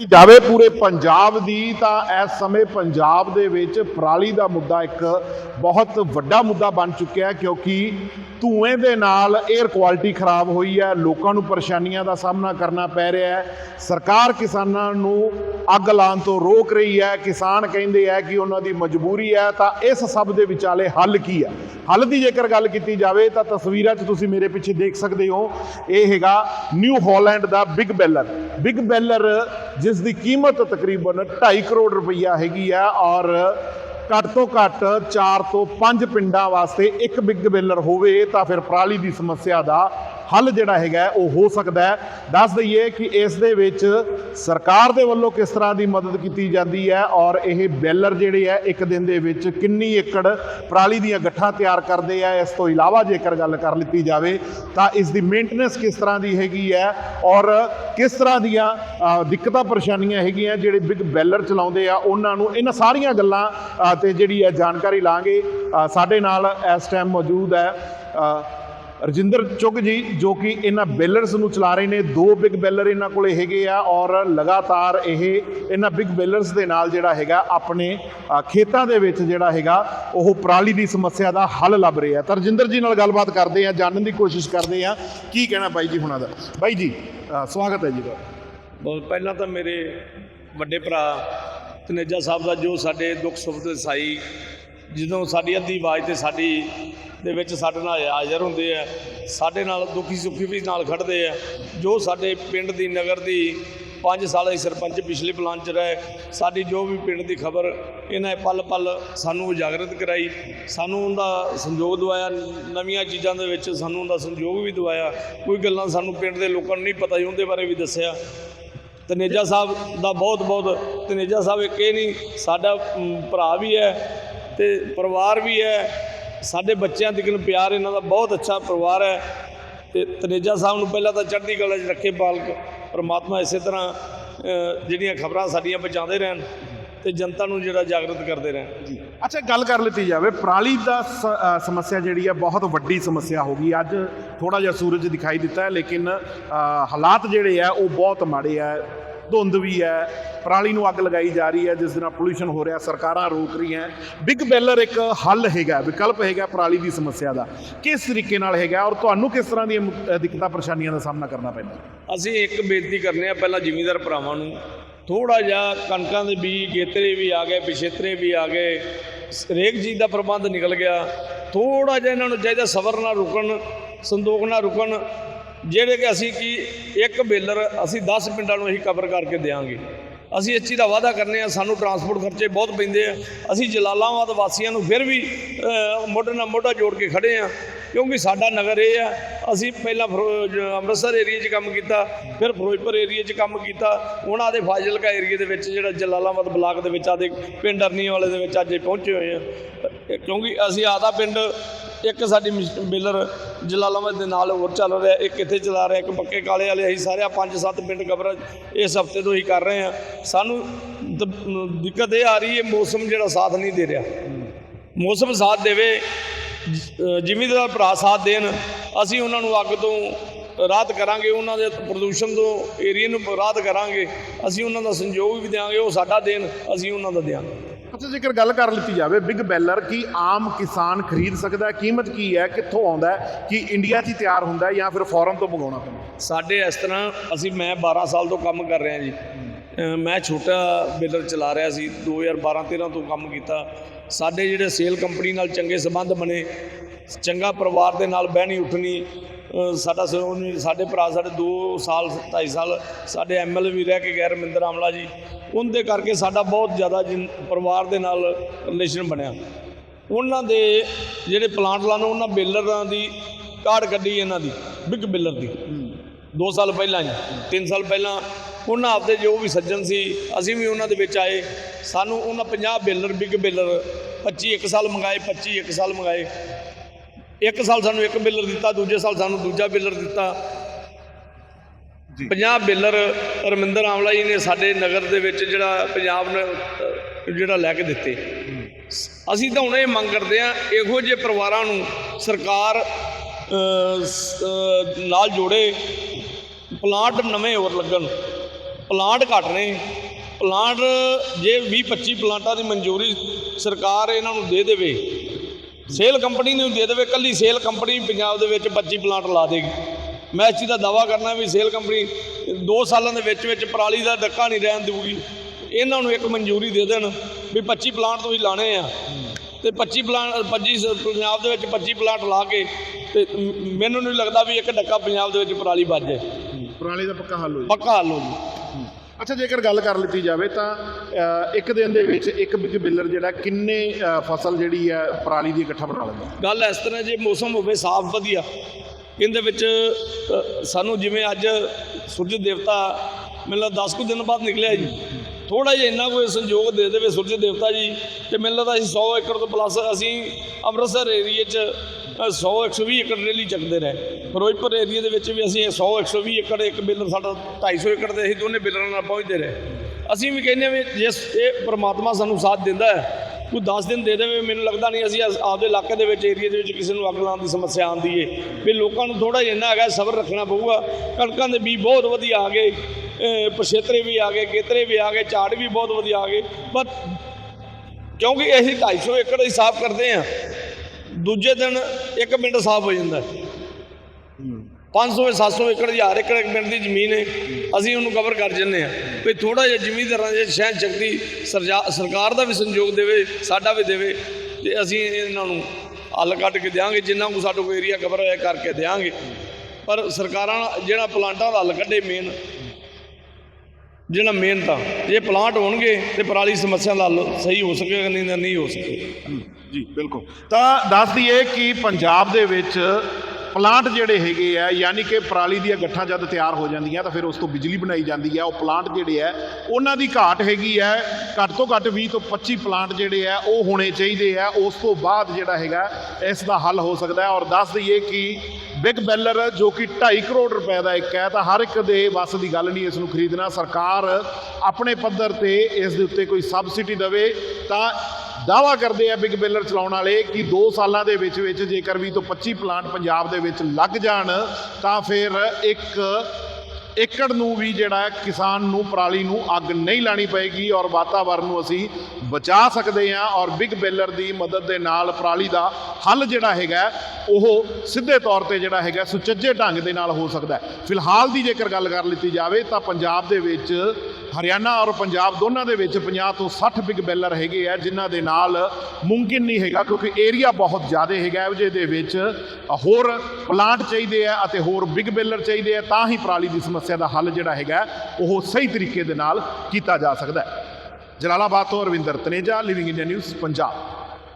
ਜਾਵੇ ਪੂਰੇ ਪੰਜਾਬ ਦੀ, ਤਾਂ ਇਸ ਸਮੇਂ ਪੰਜਾਬ ਦੇ ਵਿੱਚ ਪਰਾਲੀ ਦਾ ਮੁੱਦਾ ਇੱਕ ਬਹੁਤ ਵੱਡਾ ਮੁੱਦਾ ਬਣ ਚੁੱਕਿਆ ਹੈ, ਕਿਉਂਕਿ ਧੂਏ ਦੇ ਨਾਲ 에ਅਰ ਕੁਆਲਿਟੀ ਖਰਾਬ ਹੋਈ ਹੈ, ਲੋਕਾਂ ਨੂੰ ਪਰੇਸ਼ਾਨੀਆਂ ਦਾ ਸਾਹਮਣਾ ਕਰਨਾ ਪੈ ਰਿਹਾ ਹੈ। ਸਰਕਾਰ ਕਿਸਾਨਾਂ ਨੂੰ ਅੱਗ ਲਾਉਣ ਤੋਂ ਰੋਕ ਰਹੀ ਹੈ। ਕਿਸਾਨ ਕਹਿੰਦੇ ਹੈ ਕਿ ਉਹਨਾਂ ਦੀ ਮਜਬੂਰੀ ਹੈ, ਤਾਂ ਇਸ ਸਭ ਦੇ ਵਿਚਾਲੇ ਹੱਲ ਕੀ ਹੈ? ਹੱਲ ਦੀ ਜੇਕਰ ਗੱਲ ਕੀਤੀ ਜਾਵੇ, ਤਾਂ ਤਸਵੀਰਾਂ 'ਚ ਤੁਸੀਂ ਮੇਰੇ ਪਿੱਛੇ ਦੇਖ ਸਕਦੇ ਹੋ। ਇਹ ਹੈਗਾ ਨਿਊ ਹਾਲੈਂਡ ਦਾ ਬਿਗ ਬੈਲਰ ਬਿਗ ਬੈਲਰ ਜਿਸ ਦੀ ਕੀਮਤ ਤਕਰੀਬਨ 2.5 ਕਰੋੜ ਰੁਪਈਆ ਹੈਗੀ ਆ ਔਰ ਘੱਟ ਤੋਂ ਘੱਟ 4 ਤੋਂ 5 ਪਿੰਡਾਂ ਵਾਸਤੇ ਇੱਕ ਬਿਗ ਬੈਲਰ ਹੋਵੇ ਤਾਂ ਫਿਰ ਪਰਾਲੀ ਦੀ ਸਮੱਸਿਆ ਦਾ ਹੱਲ ਜਿਹੜਾ ਹੈਗਾ ਉਹ ਹੋ ਸਕਦਾ ਹੈ। ਦੱਸ ਦਈਏ ਕਿ ਇਸ ਦੇ ਵਿੱਚ ਸਰਕਾਰ ਦੇ ਵੱਲੋਂ ਕਿਸ ਤਰ੍ਹਾਂ ਦੀ ਮਦਦ ਕੀਤੀ ਜਾਂਦੀ ਹੈ ਔਰ ਇਹ ਬੈਲਰ ਜਿਹੜੇ ਹੈ, ਇੱਕ ਦਿਨ ਦੇ ਵਿੱਚ ਕਿੰਨੀ ਏਕੜ ਪਰਾਲੀ ਦੀਆਂ ਗੱਠਾਂ ਤਿਆਰ ਕਰਦੇ ਆ, ਇਸ ਤੋਂ ਇਲਾਵਾ ਜੇਕਰ ਗੱਲ ਕਰ ਲਿੱਤੀ ਜਾਵੇ, ਤਾਂ ਇਸ ਦੀ ਮੇਨਟੇਨੈਂਸ ਕਿਸ ਤਰ੍ਹਾਂ ਦੀ ਹੈਗੀ ਹੈ ਔਰ ਕਿਸ ਤਰ੍ਹਾਂ ਦੀਆਂ ਦਿੱਕਤਾਂ ਪਰੇਸ਼ਾਨੀਆਂ ਹੈਗੀਆਂ, ਜਿਹੜੇ ਬਿਗ ਬੈਲਰ ਚਲਾਉਂਦੇ ਆ, ਉਹਨਾਂ ਨੂੰ ਇਹਨਾਂ ਸਾਰੀਆਂ ਗੱਲਾਂ ਤੇ ਜਿਹੜੀ ਹੈ ਜਾਣਕਾਰੀ ਲਾਂਗੇ। ਸਾਡੇ ਨਾਲ ਇਸ ਟਾਈਮ ਮੌਜੂਦ ਹੈ ਰਜਿੰਦਰ ਚੁੱਗ ਜੀ, ਜੋ ਕਿ ਇਹਨਾਂ ਬੈਲਰਸ ਨੂੰ ਚਲਾ ਰਹੇ ਨੇ, ਦੋ ਬਿਗ ਬੈਲਰ ਇਹਨਾਂ ਕੋਲੇ ਹੈਗੇ ਆ ਔਰ ਲਗਾਤਾਰ ਇਹ ਇਹਨਾਂ ਬਿਗ ਬੈਲਰਸ ਦੇ ਨਾਲ ਜਿਹੜਾ ਹੈਗਾ, ਆਪਣੇ ਖੇਤਾਂ ਦੇ ਵਿੱਚ ਜਿਹੜਾ ਹੈਗਾ, ਉਹ ਪਰਾਲੀ ਦੀ ਸਮੱਸਿਆ ਦਾ ਹੱਲ ਲੱਭ ਰਹੇ। ਆ ਤਾਂ ਰਜਿੰਦਰ ਜੀ ਨਾਲ ਗੱਲਬਾਤ ਕਰਦੇ ਆ, ਜਾਣਨ ਦੀ ਕੋਸ਼ਿਸ਼ ਕਰਦੇ ਆ। ਕੀ ਕਹਿਣਾ ਬਾਈ ਜੀ ਹੁਣਾਂ ਦਾ? ਬਾਈ ਜੀ ਸਵਾਗਤ ਹੈ ਜੀ ਤੁਹਾਡਾ। ਬਹੁਤ ਪਹਿਲਾਂ ਤਾਂ ਮੇਰੇ ਵੱਡੇ ਭਰਾ ਤਨੇਜਾ ਸਾਹਿਬ ਦਾ ਜੋ ਸਾਡੇ ਦੁੱਖ ਸੁੱਖ ਦੇ ਸਾਈ ਜਦੋਂ ਸਾਡੀ ਅੱਧੀ ਆਵਾਜ਼ ਤੇ ਸਾਡੀ ਦੇ ਵਿੱਚ ਸਾਡੇ ਨਾਲ ਹਾਜ਼ਰ ਹੁੰਦੇ ਆ, ਸਾਡੇ ਨਾਲ ਦੁਖੀ ਸੁਖੀ ਵੀ ਨਾਲ ਖੜਦੇ ਆ। ਜੋ ਸਾਡੇ ਪਿੰਡ ਦੀ, ਨਗਰ ਦੀ 5 ਸਾਲ ਦੇ ਸਰਪੰਚ ਪਿਛਲੇ ਪਲਾਨ ਚ ਰਹੇ, ਸਾਡੀ ਜੋ ਵੀ ਪਿੰਡ ਦੀ ਖਬਰ, ਇਹਨਾਂ ਪਲ ਪਲ ਸਾਨੂੰ ਉਜਾਗਰਤ ਕਰਾਈ। ਸਾਨੂੰ ਉਹਦਾ ਸੰਯੋਗ ਦਵਾਇਆ, ਨਵੀਆਂ ਚੀਜ਼ਾਂ ਦੇ ਵਿੱਚ ਸਾਨੂੰ ਉਹਦਾ ਸੰਯੋਗ ਵੀ ਦਵਾਇਆ। ਕੋਈ ਗੱਲਾਂ ਸਾਨੂੰ ਪਿੰਡ ਦੇ ਲੋਕਾਂ ਨੂੰ ਨਹੀਂ ਪਤਾ ਹੀ ਉਹਦੇ ਬਾਰੇ ਵੀ ਦੱਸਿਆ। ਤਨੇਜਾ ਸਾਹਿਬ ਦਾ ਬਹੁਤ ਬਹੁਤ ਤਨੇਜਾ ਸਾਹਿਬ ਇੱਕ ਇਹ ਨਹੀਂ, ਸਾਡਾ ਭਰਾ ਵੀ ਹੈ ਤੇ ਪਰਿਵਾਰ ਵੀ ਹੈ। ਸਾਡੇ ਬੱਚਿਆਂ ਦਿਕਨ ਪਿਆਰ, ਇਹਨਾਂ ਦਾ ਬਹੁਤ ਅੱਛਾ ਪਰਿਵਾਰ ਹੈ। ਤੇ ਤਨੇਜਾ ਸਾਹਿਬ ਨੂੰ ਪਹਿਲਾਂ ਤਾਂ ਚੜ੍ਹਦੀ ਕਲਾ 'ਚ ਰੱਖੇ ਬਾਲਕ ਪਰਮਾਤਮਾ ਇਸੇ ਤਰ੍ਹਾਂ ਜਿਹੜੀਆਂ ਖਬਰਾਂ ਸਾਡੀਆਂ ਪਹੁੰਚਾਉਂਦੇ ਰਹਿਣ ਤੇ ਜਨਤਾ ਨੂੰ ਜਿਹੜਾ ਜਾਗਰਤ ਕਰਦੇ ਰਹਿਣ। ਅੱਛਾ, ਗੱਲ ਕਰ ਲਿੱਤੀ ਜਾਵੇ, ਪਰਾਲੀ ਦਾ ਸ- ਸਮੱਸਿਆ ਜਿਹੜੀ ਹੈ, ਬਹੁਤ ਵੱਡੀ ਸਮੱਸਿਆ ਹੋ ਗਈ। ਅੱਜ ਥੋੜਾ ਜਿਹਾ ਸੂਰਜ ਦਿਖਾਈ ਦਿੱਤਾ ਹੈ, ਲੇਕਿਨ ਹਾਲਾਤ ਜਿਹੜੇ ਆ ਉਹ ਬਹੁਤ ਮਾੜੇ ਆ ਧੁੰਦ ਵੀ ਹੈ, ਪਰਾਲੀ ਨੂੰ ਅੱਗ ਲਗਾਈ ਜਾ ਰਹੀ ਹੈ, ਜਿਸ ਦੇ ਨਾਲ ਪੋਲੂਸ਼ਨ ਹੋ ਰਿਹਾ, ਸਰਕਾਰਾਂ ਰੋਕ ਰਹੀਆਂ ਬਿਗ ਬੈਲਰ ਇੱਕ ਹੱਲ ਹੈਗਾ, ਵਿਕਲਪ ਹੈਗਾ ਪਰਾਲੀ ਦੀ ਸਮੱਸਿਆ ਦਾ। ਕਿਸ ਤਰੀਕੇ ਨਾਲ ਹੈਗਾ ਔਰ ਤੁਹਾਨੂੰ ਕਿਸ ਤਰ੍ਹਾਂ ਦੀਆਂ ਦਿੱਕਤਾਂ, ਪਰੇਸ਼ਾਨੀਆਂ ਦਾ ਸਾਹਮਣਾ ਕਰਨਾ ਪੈਂਦਾ? ਅਸੀਂ ਇੱਕ ਬੇਨਤੀ ਕਰਨੇ ਆ ਪਹਿਲਾਂ ਜ਼ਿਮੀਂਦਾਰ ਭਰਾਵਾਂ ਨੂੰ ਥੋੜਾ ਜਿਹਾ ਕਣਕਾਂ ਦੇ ਬੀਜ ਗੇਤਰੇ ਵੀ ਆ ਗਏ, ਪਿਛੇਤਰੇ ਵੀ ਆ ਗਏ ਹਰੇਕ ਚੀਜ਼ ਦਾ ਪ੍ਰਬੰਧ ਨਿਕਲ ਗਿਆ। ਥੋੜਾ ਜਿਹਾ ਇਹਨਾਂ ਨੂੰ ਚਾਹੀਦਾ ਸਬਰ ਨਾਲ ਰੁਕਣ, ਸੰਦੋਖ ਨਾਲ ਰੁਕਣ ਜਿਹੜੇ ਕਿ ਅਸੀਂ ਕੀ ਇੱਕ ਬੇਲਰ ਅਸੀਂ 10 ਪਿੰਡਾਂ ਨੂੰ ਅਸੀਂ ਕਵਰ ਕਰਕੇ ਦੇਵਾਂਗੇ ਅਸੀਂ ਇਸ ਚੀਜ਼ ਦਾ ਵਾਅਦਾ ਕਰਨੇ ਆ, ਸਾਨੂੰ ਟਰਾਂਸਪੋਰਟ ਖਰਚੇ ਬਹੁਤ ਪੈਂਦੇ ਆ। ਅਸੀਂ ਜਲਾਲਾਬਾਦ ਵਾਸੀਆਂ ਨੂੰ ਫਿਰ ਵੀ ਮੋਢੇ ਨਾਲ ਮੋਢਾ ਜੋੜ ਕੇ ਖੜੇ ਆ। ਕਿਉਂਕਿ ਸਾਡਾ ਨਗਰ ਇਹ ਆ, ਅਸੀਂ ਪਹਿਲਾਂ ਫਿਰੋ- ਅੰਮ੍ਰਿਤਸਰ ਏਰੀਆ 'ਚ ਕੰਮ ਕੀਤਾ, ਫਿਰ ਫਿਰੋਜ਼ਪੁਰ ਏਰੀਆ 'ਚ ਕੰਮ ਕੀਤਾ। ਉਹਨਾਂ ਦੇ ਫਾਜ਼ਿਲਕਾ ਏਰੀਆ ਦੇ ਵਿੱਚ ਜਿਹੜਾ ਜਲਾਲਾਬਾਦ ਬਲਾਕ ਦੇ ਵਿੱਚ ਆਦੇ ਪਿੰਡ ਅਰਨੀ ਵਾਲੇ ਦੇ ਵਿੱਚ ਅੱਜ ਪਹੁੰਚੇ ਹੋਏ ਆ। ਕਿਉਂਕਿ ਅਸੀਂ ਆਦਾ ਪਿੰਡ ਇੱਕ ਸਾਡੀ ਮਿਸ- ਮਿਲਰ ਜਲਾਲਾਬਾਦ ਦੇ ਨਾਲ ਹੋਰ ਚੱਲ ਰਿਹਾ, ਇੱਕ ਇੱਥੇ ਚਲਾ ਰਿਹਾ, ਇੱਕ ਪੱਕੇ ਕਾਲੇ ਵਾਲੇ, ਅਸੀਂ ਸਾਰੇ ਪੰਜ ਸੱਤ ਪਿੰਡ ਕਵਰ ਇਸ ਹਫ਼ਤੇ ਤੋਂ ਹੀ ਕਰ ਰਹੇ ਹਾਂ। ਸਾਨੂੰ ਦਿੱਕਤ ਇਹ ਆ ਰਹੀ ਹੈ, ਮੌਸਮ ਜਿਹੜਾ ਸਾਥ ਨਹੀਂ ਦੇ ਰਿਹਾ। ਮੌਸਮ ਸਾਥ ਦੇਵੇ, ਜ- ਜ਼ਿਮੀਂਦਾਰ ਭਰਾ ਸਾਥ ਦੇਣ, ਅਸੀਂ ਉਹਨਾਂ ਨੂੰ ਅੱਗ ਤੋਂ ਰਾਹਤ ਕਰਾਂਗੇ ਉਹਨਾਂ ਦੇ ਪ੍ਰਦੂਸ਼ਣ ਤੋਂ ਏਰੀਆ ਨੂੰ ਰਾਹਤ ਕਰਾਂਗੇ। ਅਸੀਂ ਉਹਨਾਂ ਦਾ ਸੰਯੋਗ ਵੀ ਦੇਵਾਂਗੇ ਉਹ ਸਾਡਾ ਦੇਣ ਅਸੀਂ ਉਹਨਾਂ ਦਾ ਦੇਵਾਂਗੇ ਅੱਛਾ ਜੇਕਰ ਗੱਲ ਕਰ ਲਿੱਤੀ ਜਾਵੇ ਬਿਗ ਬੈਲਰ ਕੀ ਆਮ ਕਿਸਾਨ ਖਰੀਦ ਸਕਦਾ ਹੈ? ਕੀਮਤ ਕੀ ਹੈ? ਕਿੱਥੋਂ ਆਉਂਦਾ ਹੈ? ਕਿ ਇੰਡੀਆ 'ਚ ਹੀ ਤਿਆਰ ਹੁੰਦਾ ਹੈ ਜਾਂ ਫਿਰ ਫੋਰਨ ਤੋਂ ਮੰਗਾਉਣਾ ਪੈਂਦਾ ਸਾਡੇ ਇਸ ਤਰ੍ਹਾਂ ਅਸੀਂ ਮੈਂ 12 ਸਾਲ ਤੋਂ ਕੰਮ ਕਰ ਰਿਹਾ ਜੀ। ਮੈਂ ਛੋਟਾ ਬੇਲਰ ਚਲਾ ਰਿਹਾ ਸੀ 2012 13 ਤੋਂ ਕੰਮ ਕੀਤਾ। ਸਾਡੇ ਜਿਹੜੇ ਸੇਲ ਕੰਪਨੀ ਨਾਲ ਚੰਗੇ ਸੰਬੰਧ ਬਣੇ ਚੰਗਾ ਪਰਿਵਾਰ ਦੇ ਨਾਲ ਬਹਿਣੀ ਉੱਠਣੀ ਸਾਡਾ ਸਾਡੇ ਭਰਾ ਸਾਡੇ 2 ਸਾਲ 2.5 ਸਾਲ ਸਾਡੇ ਐਮਐਲ ਵੀ ਰਹਿ ਕੇ ਗਏ ਰਮਿੰਦਰ ਆਮਲਾ ਜੀ। ਉਹਦੇ ਕਰਕੇ ਸਾਡਾ ਬਹੁਤ ਜ਼ਿਆਦਾ ਪਰਿਵਾਰ ਦੇ ਨਾਲ ਰਿਲੇਸ਼ਨ ਬਣਿਆ। ਉਹਨਾਂ ਦੇ ਜਿਹੜੇ ਪਲਾਂਟ ਲਾਣ ਉਹਨਾਂ ਬੇਲਰਾਂ ਦੀ ਕਾਰਡ ਕੱਢੀ ਇਹਨਾਂ ਦੀ ਬਿਗ ਬੇਲਰ ਦੀ। 2 ਸਾਲ ਪਹਿਲਾਂ ਜੀ 3 ਸਾਲ ਪਹਿਲਾਂ ਉਹਨਾਂ ਆਪਦੇ ਜੋ ਵੀ ਸੱਜਣ ਸੀ ਅਸੀਂ ਵੀ ਉਹਨਾਂ ਦੇ ਵਿੱਚ ਆਏ। ਸਾਨੂੰ ਉਹਨਾਂ 50 ਬੇਲਰ ਬਿਗ ਬੇਲਰ 25 ਇੱਕ ਸਾਲ ਮੰਗਾਏ 25 ਇੱਕ ਸਾਲ ਮੰਗਾਏ। ਇੱਕ ਸਾਲ ਸਾਨੂੰ ਇੱਕ ਬੇਲਰ ਦਿੱਤਾ ਦੂਜੇ ਸਾਲ ਸਾਨੂੰ ਦੂਜਾ ਬੇਲਰ ਦਿੱਤਾ। ਜੀ। 50 ਬੇਲਰ ਰਮਿੰਦਰ ਆਮਲਾ ਜੀ ਨੇ ਸਾਡੇ ਨਗਰ ਦੇ ਵਿੱਚ ਜਿਹੜਾ ਪੰਜਾਬ ਨੇ ਜਿਹੜਾ ਲੈ ਕੇ ਦਿੱਤੇ। ਅਸੀਂ ਤਾਂ ਹੁਣ ਇਹ ਮੰਗ ਕਰਦੇ ਆ ਇਹੋ ਜਿਹੇ ਪਰਿਵਾਰਾਂ ਨੂੰ ਸਰਕਾਰ ਨਾਲ ਜੋੜੇ ਪਲਾਂਟ ਨਵੇਂ ਹੋਰ ਲੱਗਣ। ਪਲਾਂਟ ਘੱਟ ਨੇ। ਪਲਾਂਟ ਜੇ 20 25 ਪਲਾਂਟਾਂ ਦੀ ਮਨਜ਼ੂਰੀ ਸਰਕਾਰ ਇਹਨਾਂ ਨੂੰ ਦੇ ਦੇਵੇ ਸੇਲ ਕੰਪਨੀ ਨੂੰ ਦੇ ਦੇਵੇ ਕੱਲੀ ਸੇਲ ਕੰਪਨੀ ਪੰਜਾਬ ਦੇ ਵਿੱਚ 25 ਪਲਾਂਟ ਲਾ ਦੇਗੀ। ਮੈਂ ਇਸ ਚੀਜ਼ ਦਾ ਦਾਵਾ ਕਰਨਾ ਵੀ ਸੇਲ ਕੰਪਨੀ 2 ਸਾਲਾਂ ਦੇ ਵਿੱਚ ਵਿੱਚ ਪਰਾਲੀ ਦਾ ਡੱਕਾ ਨਹੀਂ ਰਹਿਣ ਦੇਊਗੀ। ਇਹਨਾਂ ਨੂੰ ਇੱਕ ਮਨਜ਼ੂਰੀ ਦੇ ਦੇਣ ਵੀ 25 ਪਲਾਂਟ ਤੁਸੀਂ ਲਾਣੇ ਆ। ਤੇ 25 ਪਲਾਂਟ 25 ਸ- ਪੰਜਾਬ ਦੇ ਵਿੱਚ 25 ਪਲਾਂਟ ਲਾ ਕੇ ਤੇ ਮੈਨੂੰ ਨਹੀਂ ਲੱਗਦਾ ਵੀ ਇੱਕ ਡੱਕਾ ਪੰਜਾਬ ਦੇ ਵਿੱਚ ਪਰਾਲੀ ਵੱਜ ਜਾਏ। ਪਰਾਲੀ ਦਾ ਪੱਕਾ ਹੱਲ ਹੋ ਜੀ ਪੱਕਾ ਹੱਲ ਹੋ ਜੀ ਅੱਛਾ, ਜੇਕਰ ਗੱਲ ਕਰ ਲਿੱਤੀ ਜਾਵੇ ਤਾਂ ਇੱਕ ਦਿਨ ਦੇ ਵਿੱਚ ਇੱਕ ਬਿੱਲਰ ਜਿਹੜਾ ਕਿੰਨੇ ਫਸਲ ਜਿਹੜੀ ਹੈ ਪਰਾਲੀ ਦੀ ਇਕੱਠਾ ਬਣਾ ਲੈਂਦਾ? ਗੱਲ ਇਸ ਤਰ੍ਹਾਂ ਜੇ ਮੌਸਮ ਹੋਵੇ ਸਾਫ਼ ਵਧੀਆ, ਇਹਦੇ ਵਿੱਚ ਸਾਨੂੰ ਜਿਵੇਂ ਅੱਜ ਸੂਰਜ ਦੇਵਤਾ, ਮੈਨੂੰ ਲੱਗਦਾ 10 ਕੁ ਦਿਨ ਬਾਅਦ ਨਿਕਲਿਆ ਜੀ। ਥੋੜਾ ਜਿਹਾ ਇੰਨਾ ਕੋਈ ਸੰਯੋਗ ਦੇ ਦੇਵੇ ਸੂਰਜ ਦੇਵਤਾ ਜੀ, ਤੇ ਮੈਨੂੰ ਲੱਗਦਾ ਅਸੀਂ 100 ਏਕੜ ਤੋਂ ਪਲੱਸ ਅਸੀਂ ਅੰਮ੍ਰਿਤਸਰ ਏਰੀਏ 'ਚ 100 120 ਏਕੜ ਰੇਲੀ ਚੱਕਦੇ ਰਹੇ। ਫਿਰੋਜ਼ਪੁਰ ਏਰੀਏ ਦੇ ਵਿੱਚ ਵੀ ਅਸੀਂ 100 120 ਏਕੜ, ਇੱਕ ਬਿੱਲਰ ਸਾਡਾ 250 ਏਕੜ ਦੇ ਅਸੀਂ ਦੋਨੇ ਬਿੱਲਰਾਂ ਨਾਲ ਪਹੁੰਚਦੇ ਰਹੇ। ਅਸੀਂ ਵੀ ਕਹਿੰਦੇ ਹਾਂ ਵੀ ਜਿਸ ਇਹ ਪ੍ਰਮਾਤਮਾ ਸਾਨੂੰ ਸਾਥ ਦਿੰਦਾ ਹੈ, ਕੋਈ 10 ਦਿਨ ਦੇ ਦੇਵੇ, ਮੈਨੂੰ ਲੱਗਦਾ ਨਹੀਂ ਅਸੀਂ ਅਸ- ਆਪਦੇ ਇਲਾਕੇ ਦੇ ਵਿੱਚ ਏਰੀਆ ਦੇ ਵਿੱਚ ਕਿਸੇ ਨੂੰ ਅੱਗ ਲਾਉਣ ਦੀ ਸਮੱਸਿਆ ਆਉਂਦੀ ਏ। ਵੀ ਲੋਕਾਂ ਨੂੰ ਥੋੜਾ ਜਿਹਾ ਇੰਨਾ ਹੈਗਾ, ਸਬਰ ਰੱਖਣਾ ਪਊਗਾ। ਕਣਕਾਂ ਦੇ ਬੀਜ ਬਹੁਤ ਵਧੀਆ ਆ ਗਏ ਪਛੇਤਰੇ ਵੀ ਆ ਗਏ ਕੇਤਰੇ ਵੀ ਆ ਗਏ, ਝਾੜ ਵੀ ਬਹੁਤ ਵਧੀਆ ਆ ਗਏ। ਪਰ ਕਿਉਂਕਿ ਅਸੀਂ 250 ਏਕੜ ਹੀ ਸਾਫ਼ ਕਰਦੇ ਆ ਦੂਜੇ ਦਿਨ 1 ਮਿੰਟ ਸਾਫ਼ ਹੋ ਜਾਂਦਾ ਹੈ। 500 700 ਏਕੜ ਹਜ਼ਾਰ ਏਕੜ ਇੱਕ ਮਿੰਟ ਦੀ ਜ਼ਮੀਨ ਹੈ। ਅਸੀਂ ਉਹਨੂੰ ਕਵਰ ਕਰ ਜੰਨੇ ਆ ਵੀ ਥੋੜਾ ਜਿਹਾ ਜ਼ਮੀਂਦਾਰਾਂ ਦੇ ਸ਼ਹਿਨ ਸ਼ਕਤੀ ਸਰਜਾ- ਸਰਕਾਰ ਦਾ ਵੀ ਸੰਯੋਗ ਦੇਵੇ, ਸਾਡਾ ਵੀ ਦੇਵੇ ਤੇ ਅਸੀਂ ਇਹਨਾਂ ਨੂੰ ਹੱਲ ਕੱਢ ਕੇ ਦਿਆਂਗੇ। ਜਿੰਨਾ ਕੁ ਸਾਡਾ ਕੋਈ ਏਰੀਆ ਕਵਰ ਹੋਇਆ ਕਰਕੇ ਦਿਆਂਗੇ। ਪਰ ਸਰਕਾਰਾਂ ਜਿਹੜਾ ਪਲਾਂਟਾਂ ਦਾ ਹੱਲ ਕੱਢੇ ਮੇਨ ਜਿਹੜਾ ਮਿਹਨਤ ਆ ਜੇ ਪਲਾਂਟ ਹੋਣਗੇ ਤੇ ਪਰਾਲੀ ਸਮੱਸਿਆ ਦਾ ਹੱਲ ਸਹੀ ਹੋ ਸਕੇਗਾ ਨਹੀਂ ਤਾਂ ਨਹੀਂ ਹੋ ਸਕੇਗਾ। ਜੀ, ਬਿਲਕੁਲ। ਤਾਂ ਦੱਸ ਦਈਏ ਕਿ ਪੰਜਾਬ ਦੇ ਵਿੱਚ ਪਲਾਂਟ ਜਿਹੜੇ ਹੈਗੇ ਆ, ਯਾਨੀ ਕਿ ਪਰਾਲੀ ਦੀਆਂ ਗੱਠਾਂ ਜਦ ਤਿਆਰ ਹੋ ਜਾਂਦੀਆਂ, ਤਾਂ ਫਿਰ ਉਸ ਤੋਂ ਬਿਜਲੀ ਬਣਾਈ ਜਾਂਦੀ ਹੈ ਉਹ ਪਲਾਂਟ ਜਿਹੜੇ ਆ, ਉਹਨਾਂ ਦੀ ਘਾਟ ਹੈਗੀ ਹੈ ਘੱਟ ਤੋਂ ਘੱਟ 20 ਤੋਂ 25 ਪਲਾਂਟ ਜਿਹੜੇ ਆ, ਉਹ ਹੋਣੇ ਚਾਹੀਦੇ ਆ। ਉਸ ਤੋਂ ਬਾਅਦ ਜਿਹੜਾ ਹੈਗਾ, ਇਸ ਦਾ ਹੱਲ ਹੋ ਸਕਦਾ ਔਰ ਦੱਸ ਦਈਏ ਕਿ ਬਿਗ ਬੈਲਰ ਜੋ ਕਿ 2.5 ਕਰੋੜ ਰੁਪਏ ਦਾ ਇੱਕ ਹੈ, ਤਾਂ ਹਰ ਇੱਕ ਦੇ ਵੱਸ ਦੀ ਗੱਲ ਨਹੀਂ ਇਸ ਨੂੰ ਖਰੀਦਣਾ। ਸਰਕਾਰ ਆਪਣੇ ਪੱਧਰ ਤੇ ਇਸ ਦੇ ਉੱਤੇ ਕੋਈ ਸਬਸਿਡੀ ਦੇਵੇ, ਤਾਂ ਦਾਵਾ ਕਰਦੇ ਆ ਬਿਗ ਬੈਲਰ ਚਲਾਉਣ ਵਾਲੇ ਕਿ 2 ਸਾਲਾਂ ਦੇ ਵਿੱਚ ਵਿੱਚ ਜੇਕਰ ਵੀ ਤੋਂ 25 ਪਲਾਂਟ ਪੰਜਾਬ ਦੇ ਵਿੱਚ ਲੱਗ ਜਾਣ, ਤਾਂ ਫਿਰ ਇੱਕ ਏਕੜ ਨੂੰ ਵੀ ਜਿਹੜਾ ਕਿਸਾਨ ਨੂੰ, ਪਰਾਲੀ ਨੂੰ ਅੱਗ ਨਹੀਂ ਲਾਣੀ ਪਏਗੀ ਔਰ ਵਾਤਾਵਰਨ ਨੂੰ ਅਸੀਂ ਬਚਾ ਸਕਦੇ ਹਾਂ ਔਰ ਬਿਗ ਬੈਲਰ ਦੀ ਮਦਦ ਦੇ ਨਾਲ ਪਰਾਲੀ ਦਾ ਹੱਲ ਜਿਹੜਾ ਹੈਗਾ ਉਹ ਸਿੱਧੇ ਤੌਰ ਤੇ ਜਿਹੜਾ ਹੈਗਾ ਸੁਚੱਜੇ ਢੰਗ ਦੇ ਨਾਲ ਹੋ ਸਕਦਾ ਫਿਲਹਾਲ ਦੀ ਜੇਕਰ ਗੱਲ ਕਰ ਲਿੱਤੀ ਜਾਵੇ ਤਾਂ ਪੰਜਾਬ ਦੇ ਵਿੱਚ ਹਰਿਆਣਾ ਔਰ ਪੰਜਾਬ ਦੋਨਾਂ ਦੇ ਵਿੱਚ 50 ਤੋਂ 60 ਬਿਗ ਬੈਲਰ ਹੈਗੇ ਆ, ਜਿਨ੍ਹਾਂ ਦੇ ਨਾਲ ਮੁਮਕਿਨ ਨਹੀਂ ਹੈਗਾ ਕਿਉਂਕਿ ਏਰੀਆ ਬਹੁਤ ਜ਼ਿਆਦਾ ਹੈਗਾ ਇਹੋ ਜਿਹੇ ਦੇ ਵਿੱਚ ਹੋਰ ਪਲਾਂਟ ਚਾਹੀਦੇ ਆ ਅਤੇ ਹੋਰ ਬਿਗ ਬੈਲਰ ਚਾਹੀਦੇ ਆ, ਤਾਂ ਹੀ ਪਰਾਲੀ ਦੀ ਸਮੱਸਿਆ ਦਾ ਹੱਲ ਜਿਹੜਾ ਹੈਗਾ ਉਹ ਸਹੀ ਤਰੀਕੇ ਦੇ ਨਾਲ ਕੀਤਾ ਜਾ ਸਕਦਾ ਹੈ। ਜਲਾਲਾਬਾਦ ਤੋਂ Arvinder Taneja living India news Punjab.